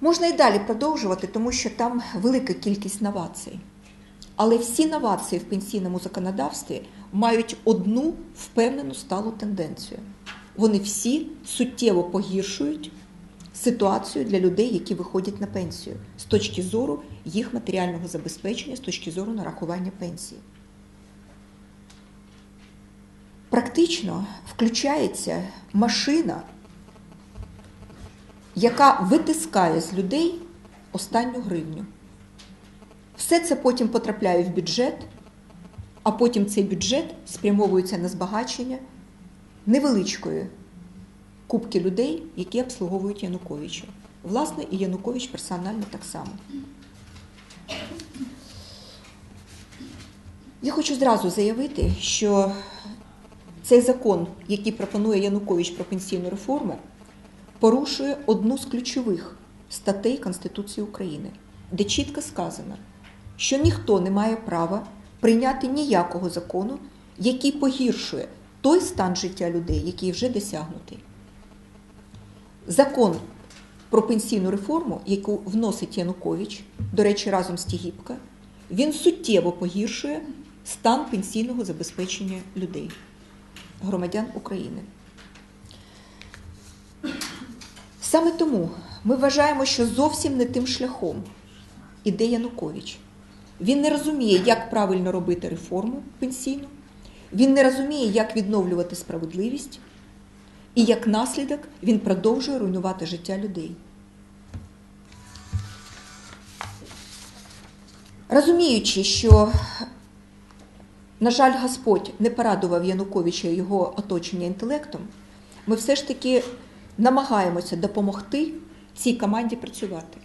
Можна і далі продовжувати, тому що там велика кількість новацій. Але всі новації в пенсійному законодавстві мають одну впевнену сталу тенденцію. Вони всі суттєво погіршують ситуацію для людей, які виходять на пенсію, з точки зору їх матеріального забезпечення, з точки зору нарахування пенсії. Практично включається машина, яка витискає з людей останню гривню. Все це потім потрапляє в бюджет, а потім цей бюджет спрямовується на збагачення невеличкої кубки людей, які обслуговують Януковича. Власне, і Янукович персонально так само. Я хочу зразу заявити, що цей закон, який пропонує Янукович про пенсійну реформу, порушує одну з ключових статей Конституції України, де чітко сказано, що ніхто не має права прийняти ніякого закону, який погіршує той стан життя людей, який вже досягнутий. Закон про пенсійну реформу, яку вносить Янукович, до речі, разом з Тігіпка, він суттєво погіршує стан пенсійного забезпечення людей, громадян України. Саме тому ми вважаємо, що зовсім не тим шляхом іде Янукович. Він не розуміє, як правильно робити реформу пенсійну, він не розуміє, як відновлювати справедливість, і як наслідок він продовжує руйнувати життя людей. Розуміючи, що, на жаль, Господь не порадував Януковича його оточення інтелектом, ми все ж таки намагаємося допомогти цій команді працювати.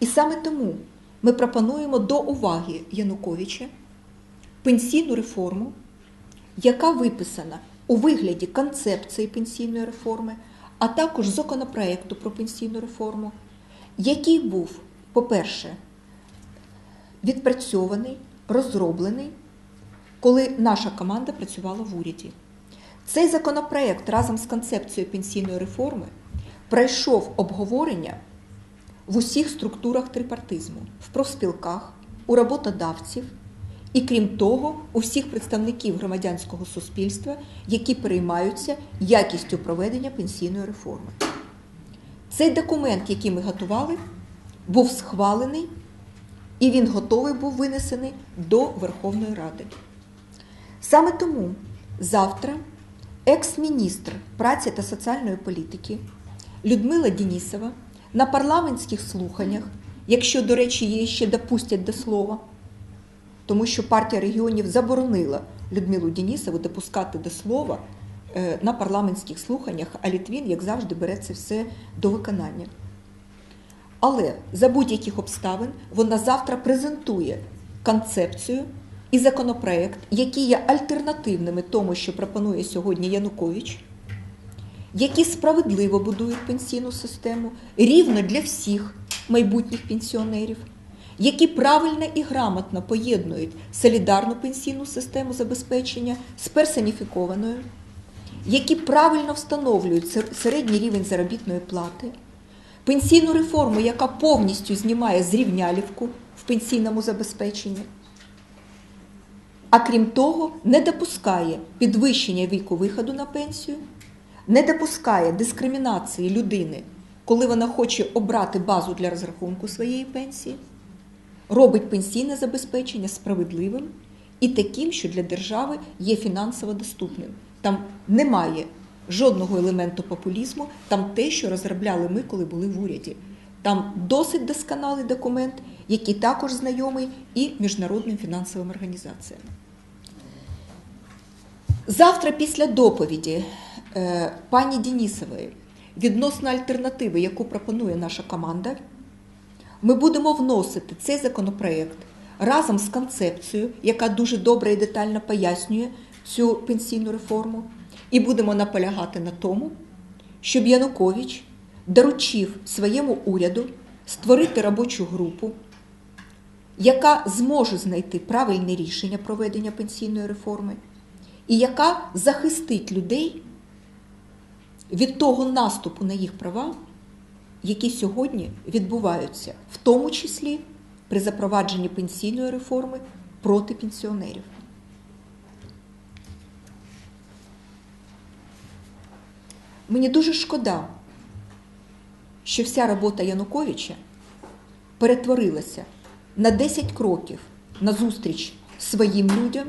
І саме тому ми пропонуємо до уваги Януковича пенсійну реформу, яка виписана у вигляді концепції пенсійної реформи, а також законопроекту про пенсійну реформу, який був, по-перше, відпрацьований, розроблений, коли наша команда працювала в уряді. Цей законопроект разом з концепцією пенсійної реформи пройшов обговорення в усіх структурах трипартизму, в профспілках, у роботодавців і, крім того, у всіх представників громадянського суспільства, які переймаються якістю проведення пенсійної реформи. Цей документ, який ми готували, був схвалений і він готовий був винесений до Верховної Ради. Саме тому завтра екс-міністр праці та соціальної політики Людмила Дінісова на парламентських слуханнях, якщо, до речі, її ще допустять до слова, тому що партія регіонів заборонила Людмилу Дінісову допускати до слова е, на парламентських слуханнях, а Літвін, як завжди, бере це все до виконання. Але за будь-яких обставин вона завтра презентує концепцію і законопроект, які є альтернативними тому, що пропонує сьогодні Янукович, які справедливо будують пенсійну систему рівно для всіх майбутніх пенсіонерів, які правильно і грамотно поєднують солідарну пенсійну систему забезпечення з персоніфікованою, які правильно встановлюють середній рівень заробітної плати, пенсійну реформу, яка повністю знімає зрівнялівку в пенсійному забезпеченні. А крім того, не допускає підвищення віку виходу на пенсію, не допускає дискримінації людини, коли вона хоче обрати базу для розрахунку своєї пенсії, робить пенсійне забезпечення справедливим і таким, що для держави є фінансово доступним. Там немає жодного елементу популізму, там те, що розробляли ми, коли були в уряді. Там досить досконалий документ, який також знайомий і міжнародним фінансовим організаціям. Завтра після доповіді е, пані Дінісової відносно альтернативи, яку пропонує наша команда, ми будемо вносити цей законопроект разом з концепцією, яка дуже добре і детально пояснює цю пенсійну реформу, і будемо наполягати на тому, щоб Янукович доручив своєму уряду створити робочу групу, яка зможе знайти правильне рішення проведення пенсійної реформи, і яка захистить людей від того наступу на їх права, які сьогодні відбуваються, в тому числі при запровадженні пенсійної реформи проти пенсіонерів. Мені дуже шкода, що вся робота Януковича перетворилася на 10 кроків назустріч своїм людям,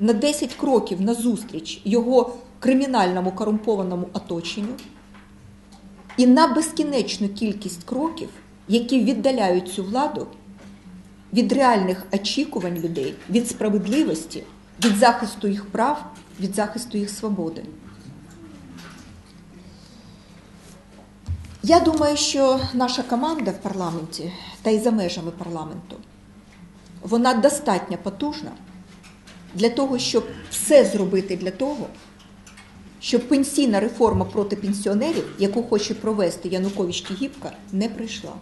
на 10 кроків назустріч його кримінальному корумпованому оточенню і на безкінечну кількість кроків, які віддаляють цю владу від реальних очікувань людей, від справедливості, від захисту їх прав, від захисту їх свободи. Я думаю, що наша команда в парламенті та й за межами парламенту вона достатньо потужна для того, щоб все зробити для того, щоб пенсійна реформа проти пенсіонерів, яку хоче провести Янукович Кігіпка, не прийшла.